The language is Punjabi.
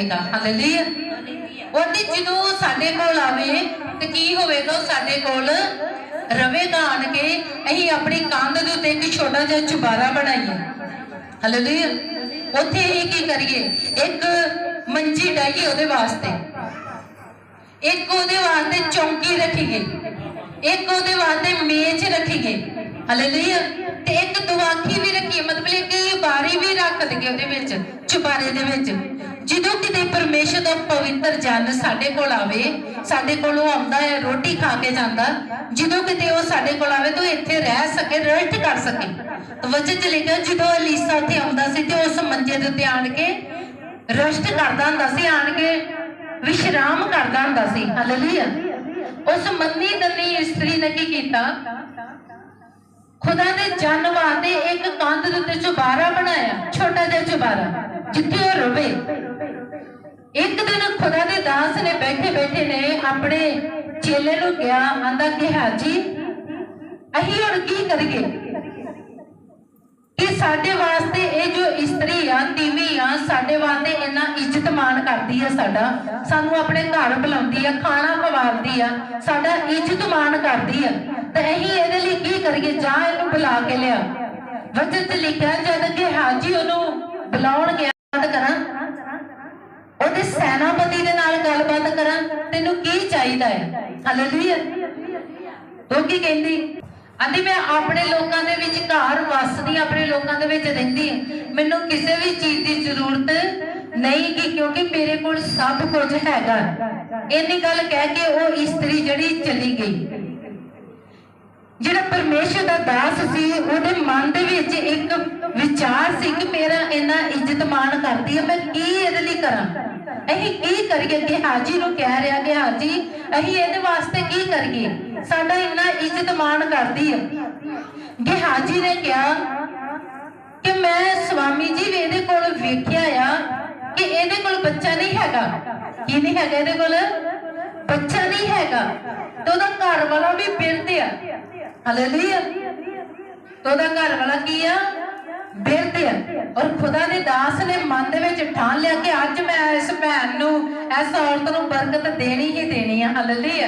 ਹਾਲੇਲੂਇਆ। ਉਹਦੀ ਜਦੋਂ ਸਾਡੇ ਕੋਲ ਆਵੇ ਤੇ ਕੀ ਹੋਵੇਗਾ ਸਾਡੇ ਕੋਲ ਰਵੇਗਾ ਆਣ ਕੇ ਅਸੀਂ ਆਪਣੀ ਕੰਧ ਦੇ ਉੱਤੇ ਇੱਕ ਛੋਟਾ ਜਿਹਾ ਚੁਬਾਰਾ ਬਣਾਈਏ। ਹਾਲੇਲੂਇਆ। ਉੱਥੇ ਇਹ ਕੀ ਕਰੀਏ? ਇੱਕ ਮੰਜੀ ਡਾਈਏ ਉਹਦੇ ਵਾਸਤੇ। ਇੱਕ ਉਹਦੇ ਵਾਸਤੇ ਚੌਂਕੀ ਰੱਖੀਏ। ਇੱਕ ਉਹਦੇ ਵਾਸਤੇ ਮੇਜ਼ ਰੱਖੀਏ। ਹਾਲੇਲੂਇਆ। ਤੇ ਇੱਕ ਦਵਾਖੀ ਵੀ ਰੱਖੀਏ। ਮਤਲਬ ਇੱਕ ਬਾਰੀ ਵੀ ਰੱਖ ਦਈਏ ਉਹਦੇ ਵਿੱਚ ਚੁਬਾਰੇ ਦੇ ਵਿੱਚ। ਜਦੋਂ ਕਿਤੇ ਪਰਮੇਸ਼ਰ ਦਾ ਪਵਿੱਤਰ ਜਨ ਸਾਡੇ ਕੋਲ ਆਵੇ, ਸਾਡੇ ਕੋਲ ਉਹ ਆਉਂਦਾ ਹੈ, ਰੋਟੀ ਖਾ ਕੇ ਜਾਂਦਾ, ਜਦੋਂ ਕਿਤੇ ਉਹ ਸਾਡੇ ਕੋਲ ਆਵੇ ਤਾਂ ਇੱਥੇ ਰਹਿ ਸਕੇ ਰੈਸਟ ਕਰ ਸਕੇ। ਤਾਂ ਚ ਲਿਖਿਆ, ਜਦੋਂ ਅਲੀਸਾ ਉੱਥੇ ਆਉਂਦਾ ਸੀ ਤੇ ਉਸ ਮੰਜੇ ਦੇ ਉੱਤੇ ਆਣ ਕੇ ਰੈਸਟ ਕਰਦਾ ਹੁੰਦਾ ਸੀ, ਆਣ ਕੇ ਵਿਸ਼ਰਾਮ ਕਰਦਾ ਹੁੰਦਾ ਸੀ। ਹਾਲੇਲੂਇਆ ਉਸ ਮੰਨੀ ਦੰਨੀ ਇਸਤਰੀ ਨੇ ਕੀ ਕੀਤਾ? ਖੁਦਾ ਦੇ ਜਨ ਵਾਸਤੇ ਇੱਕ ਕੰਧ ਦੇ ਉੱਤੇ ਚੁਬਾਰਾ ਬਣਾਇਆ, ਛੋਟਾ ਜਿਹਾ ਚੁਬਾਰਾ, ਜਿੱਥੇ ਉਹ ਰਵੇ। ਇੱਕ ਦਿਨ ਖੁਦਾ ਦੇ ਦਾਸ ਨੇ ਬੈਠੇ ਬੈਠੇ ਨੇ ਆਪਣੇ ਚੇਲੇ ਨੂੰ ਕਿਹਾ ਆਂਦਾ ਕਿ ਹਾਜੀ, ਅਸੀਂ ਹੁਣ ਕੀ ਕਰੀਏ? ਕਿ ਸਾਡੇ ਵਾਸਤੇ ਇਹ ਜੋ ਇਸਤਰੀ ਆ, ਤੀਵੀ ਆ, ਸਾਡੇ ਵਾਸਤੇ ਇੰਨਾ ਇੱਜ਼ਤ ਮਾਣ ਕਰਦੀ ਆ ਸਾਡਾ। ਸਾਨੂੰ ਆਪਣੇ ਘਰ ਬੁਲਾਉਂਦੀ ਆ, ਖਾਣਾ ਖਵਾਉਂਦੀ ਆ, ਸਾਡਾ ਇੱਜ਼ਤ ਮਾਣ ਕਰਦੀ ਆ। ਤੇ ਅਸੀਂ ਇਹਦੇ ਲਈ ਕਰੀਏ ਜਾਂ ਇਹਨੂੰ ਬੁਲਾ ਕੇ ਲਿਆ। ਵਚਨ ਚ ਲਿਖਿਆ, ਜਦ ਕਿ ਹਾਜੀ ਉਹਨੂੰ ਬੁਲਾਉਣ ਗਿਆ ਬਾਤ ਕਰਾਂ। ਉਹਦੇ ਸੈਨਾਪਤੀ ਦੇ ਨਾਲ ਗੱਲਬਾਤ ਕਰਾਂ, ਤੈਨੂੰ ਕੀ ਚਾਹੀਦਾ ਹੈ? ਹਾਲੇਲੂਇਆ ਉਹ ਕੀ ਕਹਿੰਦੀ, ਆਂਦੀ ਮੈਂ ਆਪਣੇ ਲੋਕਾਂ ਦੇ ਵਿੱਚ ਘਰ ਵਸਦੀ, ਆਪਣੇ ਲੋਕਾਂ ਦੇ ਵਿੱਚ ਰਹਿੰਦੀ ਮੈਨੂੰ ਕਿਸੇ ਵੀ ਚੀਜ਼ ਦੀ ਜ਼ਰੂਰਤ ਨਹੀਂ ਕਿ ਕਿਉਂਕਿ ਮੇਰੇ ਕੋਲ ਸਭ ਕੁਝ ਹੈਗਾ। ਇੰਨੀ ਗੱਲ ਕਹਿ ਕੇ ਉਹ ਇਸਤਰੀ ਜਿਹੜੀ ਚਲੀ ਗਈ। ਜਿਹੜਾ ਪਰਮੇਸ਼ਰ ਦਾ ਦਾਸ ਸੀ, ਉਹਦੇ ਮਨ ਦੇ ਵਿੱਚ ਇੱਕ ਵਿਚਾਰ ਸੀ ਕਿ ਮੇਰਾ ਇੰਨਾ ਇੱਜ਼ਤ ਮਾਣ ਕਰਦੀ ਹੈ ਮੈਂ ਕੀ ਇਹਦੇ ਲਈ ਕਰਾਂ? ਅਸੀਂ ਕੀ ਕਰੀਏ? ਕਿ ਹਾਜੀ ਨੂੰ ਕਹਿ ਰਿਹਾ ਕਿ ਹਾਜੀ, ਅਸੀਂ ਇਹਦੇ ਵਾਸਤੇ ਕੀ ਕਰੀਏ? ਸਾਡਾ ਇੰਨਾ ਇੱਜ਼ਤ ਮਾਣ ਕਰਦੀ ਹੈ ਕਿ ਹਾਜੀ ਨੇ ਕਿਹਾ ਕਿ ਮੈਂ ਸਵਾਮੀ ਜੀ ਇਹਦੇ ਕੋਲ ਵੇਖਿਆ ਆ ਕਿ ਇਹਦੇ ਕੋਲ ਬੱਚਾ ਨਹੀਂ ਹੈਗਾ। ਕੀ ਨਹੀਂ ਹੈਗਾ ਇਹਦੇ ਕੋਲ? ਬੱਚਾ ਨਹੀਂ ਹੈਗਾ। ਤੇ ਉਹਦਾ ਘਰ ਵਾਲਾ ਵੀ ਬਿਰਧ ਆ। ਹਾਲੇਲੂਇਆ ਤੇ ਉਹਦਾ ਘਰ ਵਾਲਾ ਕੀ ਆ? ਬਿਰਧ ਆ। ਔਰ ਖੁਦਾ ਦੇ ਦਾਸ ਨੇ ਮਨ ਦੇ ਵਿੱਚ ਠਾਣ ਲਿਆ ਕਿ ਅੱਜ ਮੈਂ ਇਸ ਭੈਣ ਨੂੰ, ਇਸ ਔਰਤ ਨੂੰ ਬਰਕਤ ਦੇਣੀ ਹੀ ਦੇਣੀ ਆ। ਹਾਲੇਲੂਇਆ